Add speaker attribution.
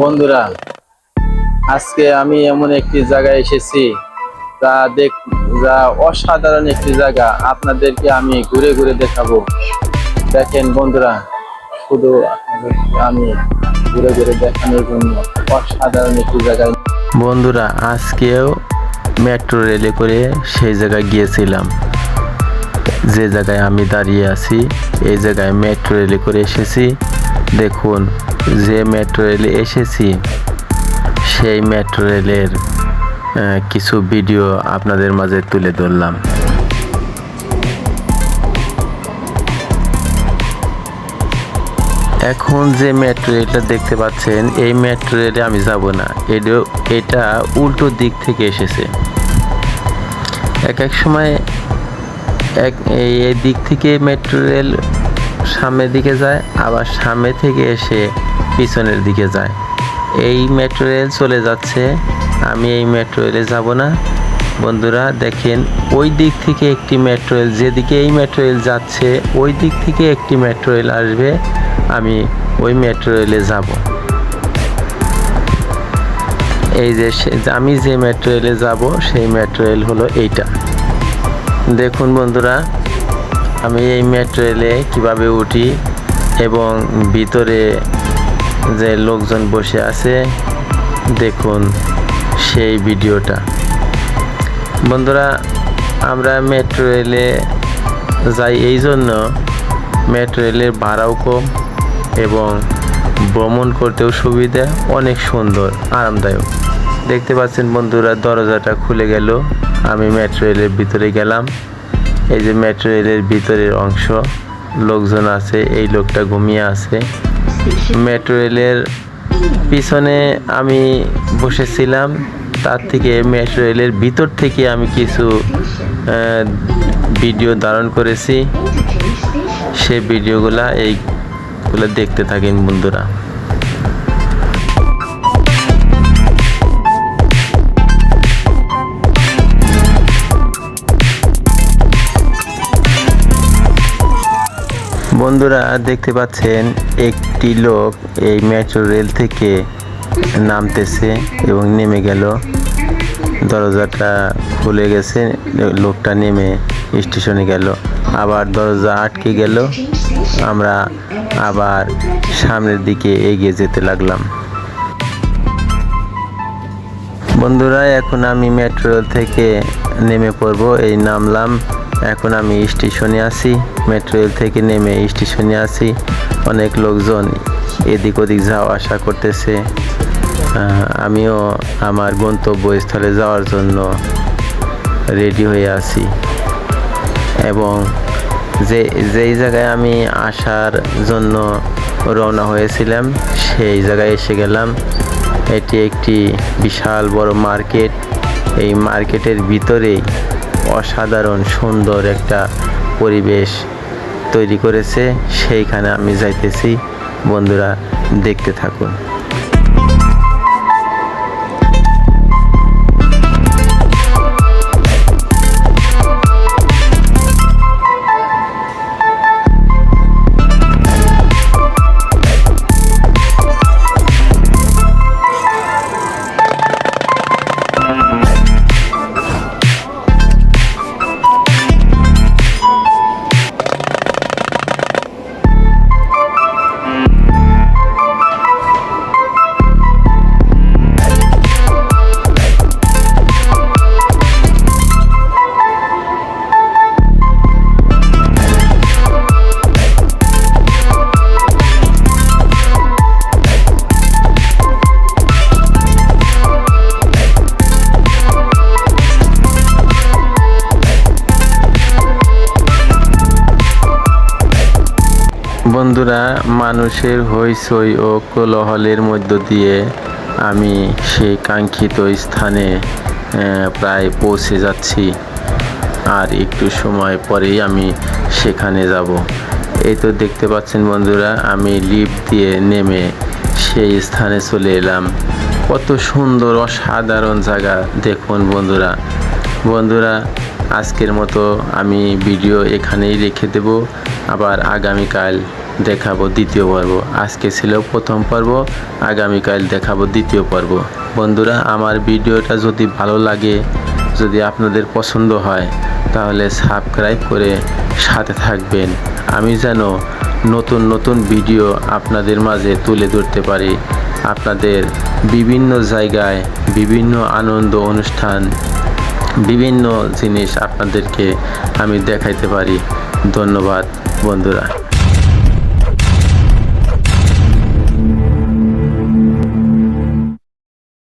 Speaker 1: বন্ধুরা, আজকে আমি এমন একটি জায়গায় এসেছি যা দেখ, যা অসাধারণ একটি জায়গা। আপনাদেরকে আমি ঘুরে ঘুরে দেখাবো। দেখেন বন্ধুরা, শুধু আমি ঘুরে ঘুরে দেখানোর জন্য অসাধারণ একটি জায়গায়। বন্ধুরা, আজকেও মেট্রো রেলে করে সেই জায়গায় গিয়েছিলাম। যে জায়গায় আমি দাঁড়িয়ে আছি, এই জায়গায় মেট্রো রেলে করে এসেছি। দেখুন, যে মেট্রো রেলে এসেছি, সেই মেট্রো রেলের কিছু ভিডিও আপনাদের মাঝে তুলে ধরলাম। এখন যে মেট্রো দেখতে পাচ্ছেন, এই মেট্রো রেলে আমি যাব না। এটা এটা উল্টো দিক থেকে এসেছে। এক এক সময় এক, এই দিক থেকে মেট্রো রেল সামনের দিকে যায়, আবার সামনে থেকে এসে পিছনের দিকে যায়। এই মেট্রো রেল চলে যাচ্ছে। আমি এই মেট্রো রেলে যাব না। বন্ধুরা, দেখেন, ওই দিক থেকে একটি মেট্রো রেল যেদিকে এই মেট্রো রেল যাচ্ছে, ওই দিক থেকে একটি মেট্রো রেল আসবে। আমি ওই মেট্রো রেলে যাব। এই যে আমি যে মেট্রো রেলে যাব, সেই মেট্রো রেল হলো এইটা। দেখুন বন্ধুরা আমি এই মেট্রো রেলে কীভাবে উঠি এবং ভিতরে যে লোকজন বসে আছে, দেখুন সেই ভিডিওটা। বন্ধুরা, আমরা মেট্রো রেলে যাই এই জন্য মেট্রো রেলের ভাড়াও কম এবং ভ্রমণ করতেও সুবিধা অনেক সুন্দর, আরামদায়ক। দেখতে পাচ্ছেন বন্ধুরা, দরজাটা খুলে গেল। আমি মেট্রো রেলের ভিতরে গেলাম। এই যে মেট্রো রেলের ভিতরের অংশ, লোকজন আছে, এই লোকটা ঘুমিয়ে আছে। মেট্রো রেলের পিছনে আমি বসেছিলাম, তার থেকে মেট্রো রেলের ভিতর থেকে আমি কিছু ভিডিও ধারণ করেছি। সেই ভিডিওগুলা এইগুলো দেখতে থাকেন বন্ধুরা। বন্ধুরা দেখতে পাচ্ছেন, একটি লোক এই মেট্রো রেল থেকে নামতেছে এবং নেমে গেল। দরজাটা খুলে গেছে, লোকটা নেমে স্টেশনে গেল। আবার দরজা আটকে গেল। আমরা আবার সামনের দিকে এগিয়ে যেতে লাগলাম। বন্ধুরা, এখন আমি মেট্রো থেকে নেমে পড়ব। এই নামলাম এখন আমি স্টেশনে আছি মেট্রো রেল থেকে নেমে স্টেশনে আছি। অনেক লোকজন এদিক ওদিক যাওয়া আসা করতেছে। আমিও আমার গন্তব্যস্থলে যাওয়ার জন্য রেডি হয়ে আছি। এবং যে, যেই জায়গায় আমি আসার জন্য রওনা হয়েছিলাম, সেই জায়গায় এসে গেলাম। এটি একটি বিশাল বড় মার্কেট। এই মার্কেটের ভিতরেই অসাধারণ সুন্দর একটা পরিবেশ তৈরি করেছে। সেইখানে আমি যাইতেছি। বন্ধুরা দেখতে থাকুন। বন্ধুরা, মানুষের হইচই ও কোলাহলের মধ্য দিয়ে আমি সেই কাঙ্ক্ষিত স্থানে প্রায় পৌঁছে যাচ্ছি। আর একটু সময় পরেই আমি সেখানে যাব। এই তো দেখতে পাচ্ছেন বন্ধুরা, আমি লিফট দিয়ে নেমে সেই স্থানে চলে এলাম। কত সুন্দর, অসাধারণ জায়গা। দেখুন বন্ধুরা। বন্ধুরা, আজকের মতো আমি ভিডিও এখানেই রেখে দেব। আবার আগামীকাল দেখাবো দ্বিতীয় পর্ব। আজকে ছিল প্রথম পর্ব, আগামীকাল দেখাবো দ্বিতীয় পর্ব। বন্ধুরা, আমার ভিডিওটা যদি ভালো লাগে, যদি আপনাদের পছন্দ হয়, তাহলে সাবস্ক্রাইব করে সাথে থাকবেন। আমি যেন নতুন নতুন ভিডিও আপনাদের মাঝে তুলে ধরতে পারি। আপনাদের বিভিন্ন জায়গায় বিভিন্ন আনন্দ অনুষ্ঠান, বিভিন্ন জিনিস আপনাদেরকে আমি দেখাইতে পারি। ধন্যবাদ, বন্ধুরা।